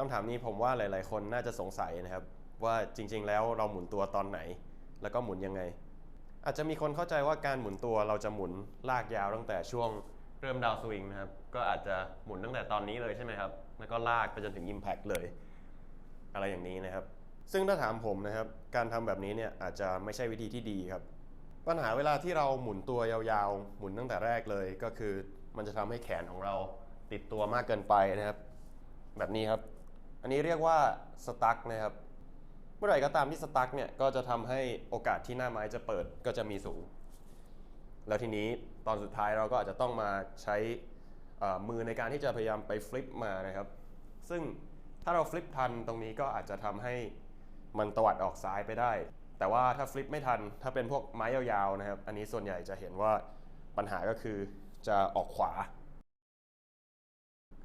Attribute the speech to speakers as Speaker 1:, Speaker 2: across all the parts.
Speaker 1: คำถามนี้ผมว่าหลาย ๆ คนน่าจะสงสัยนะครับ ว่าจริง ๆ แล้วเราหมุนตัวตอนไหน แล้วก็หมุนยังไง อาจจะมีคนเข้าใจว่าการหมุนตัวเราจะหมุนลากยาวตั้งแต่ช่วงเริ่มดาวสวิงนะครับ ก็อาจจะหมุนตั้งแต่ตอนนี้เลยใช่ไหมครับ แล้วก็ลากไปจนถึง Impact เลย อะไรอย่างนี้นะครับ ซึ่งถ้าถามผมนะครับ การทำแบบนี้เนี่ยอาจจะไม่ใช่วิธีที่ดีครับ ปัญหาเวลาที่เราหมุนตัวยาวๆ หมุนตั้งแต่แรกเลยก็คือมันจะทำให้แขนของเราติดตัวมากเกินไปนะครับ แบบนี้ครับ อันนี้เรียกว่าสตั๊กนะครับ เมื่อไหร่ก็ตามที่สตั๊กเนี่ยก็จะทำให้โอกาสที่หน้าไม้จะเปิดก็จะมีสูง แล้วทีนี้ตอนสุดท้ายเราก็อาจจะต้องมาใช้มือในการที่จะพยายามไปฟลิปมานะครับ ซึ่งถ้าเราฟลิปทันตรงนี้ก็อาจจะทำให้มันตวัดออกซ้ายไปได้ แต่ว่าถ้าฟลิปไม่ทัน ถ้าเป็นพวกไม้ยาวๆนะครับ อันนี้ส่วนใหญ่จะเห็นว่าปัญหาก็คือจะออกขวา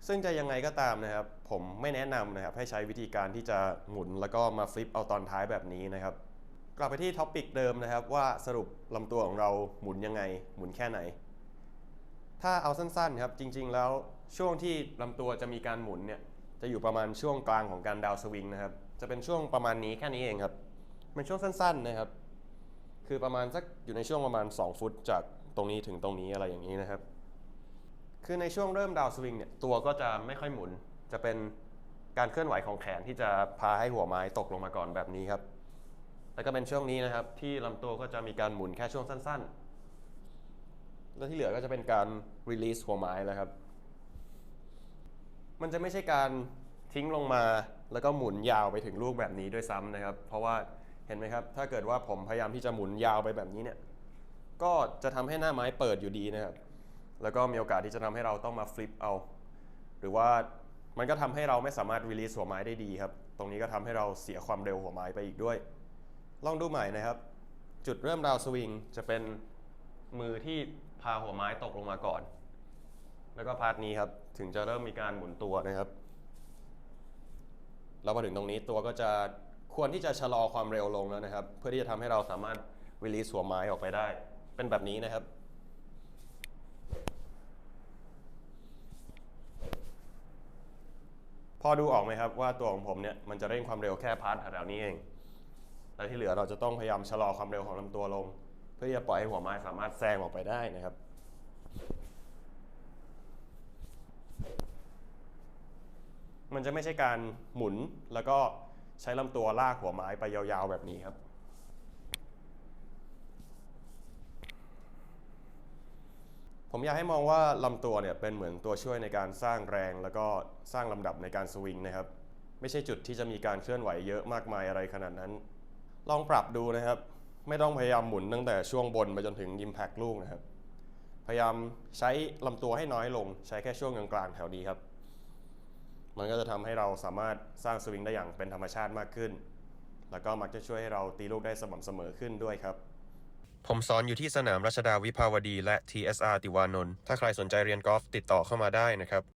Speaker 1: ซึ่งจะยังไงก็ตามนะครับ ผมไม่แนะนำนะครับ ให้ใช้วิธีการที่จะหมุนแล้วก็มาฟลิปเอาตอนท้ายแบบนี้นะครับ กลับไปที่ท็อปิกเดิมนะครับ ว่าสรุปลำตัวของเราหมุนยังไง หมุนแค่ไหน ถ้าเอาสั้นๆครับจริง ๆ แล้วช่วงที่ลำตัวจะมีการหมุนเนี่ยจะอยู่ประมาณช่วงกลางของการดาวสวิงนะครับ จะเป็นช่วงประมาณนี้แค่นี้เองครับเป็นช่วงสั้น ๆนะครับ คือประมาณสักอยู่ในช่วงประมาณ 2 ฟุตจากตรงนี้ถึงตรงนี้อะไรอย่างนี้นะครับ คือในช่วงเริ่มดาวสวิงเนี่ยตัวก็จะไม่ค่อยหมุน จะเป็นการเคลื่อนไหวของแขนที่จะพาให้หัวไม้ตกลงมาก่อนแบบนี้ครับ แล้วก็เป็นช่วงนี้นะครับ ที่ลำตัวก็จะมีการหมุนแค่ช่วงสั้นๆ แล้วที่เหลือก็จะเป็นการ release หัวไม้แล้วครับ มันจะไม่ใช่การทิ้งลงมาแล้วก็หมุนยาวไปถึงลูกแบบนี้ด้วยซ้ำนะครับ เพราะว่าเห็นไหมครับ ถ้าเกิดว่าผมพยายามที่จะหมุนยาวไปแบบนี้เนี่ย ก็จะทำให้หน้าไม้เปิดอยู่ดีนะครับ แล้วก็มีโอกาสที่จะทำให้เราต้องมาฟลิปเอา หรือว่ามันก็ทำให้เราไม่สามารถ release หัวไม้ได้ดีครับ ตรงนี้ก็ทำให้เราเสียความเร็วหัวไม้ไปอีกด้วย ลองดูใหม่นะครับ จุดเริ่มดาวสวิงจะเป็นมือที่พาหัวไม้ตกลงมาก่อน แล้วก็พาร์ทนี้ครับ ถึงจะเริ่มมีการหมุนตัวนะครับ แล้วพอถึงตรงนี้ตัวก็จะควรที่จะชะลอความเร็วลงแล้วนะครับ เพื่อที่จะทำให้เราสามารถ release หัวไม้ออกไปได้ เป็นแบบนี้นะครับ พอดูออกไหมครับว่าตัวของผมเนี่ยมันจะเร่งความเร็วแค่พาร์ทแถวนี้เอง และที่เหลือเราจะต้องพยายามชะลอความเร็วของลำตัวลง เพื่อที่จะปล่อยให้หัวไม้สามารถแซงออกไปได้นะครับมันจะไม่ใช่การหมุนแล้วก็ใช้ลำตัวลากหัวไม้ไปยาวๆแบบนี้ครับ ผมอยากให้มองว่าลำตัวเนี่ยเป็นเหมือนตัวช่วยในการสร้างแรง แล้วก็สร้างลำดับในการสวิงนะครับ ไม่ใช่จุดที่จะมีการเคลื่อนไหวเยอะมากมายอะไรขนาดนั้น ลองปรับดูนะครับ ไม่ต้องพยายามหมุนตั้งแต่ช่วงบนไปจนถึง Impact ลูกนะครับ พยายามใช้ลำตัวให้น้อยลง ใช้แค่ช่วงกลางๆแถวนี้ครับ มันก็จะทำให้เราสามารถสร้างสวิงได้อย่างเป็นธรรมชาติมากขึ้น แล้วก็มักจะช่วยให้เราตีลูกได้สม่ำเสมอขึ้นด้วยครับ ผมสอนอยู่ที่สนามรัชดาวิภาวดี และ TSR ติวานนท์ ถ้าใครสนใจเรียนกอล์ฟติดต่อเข้ามาได้นะครับ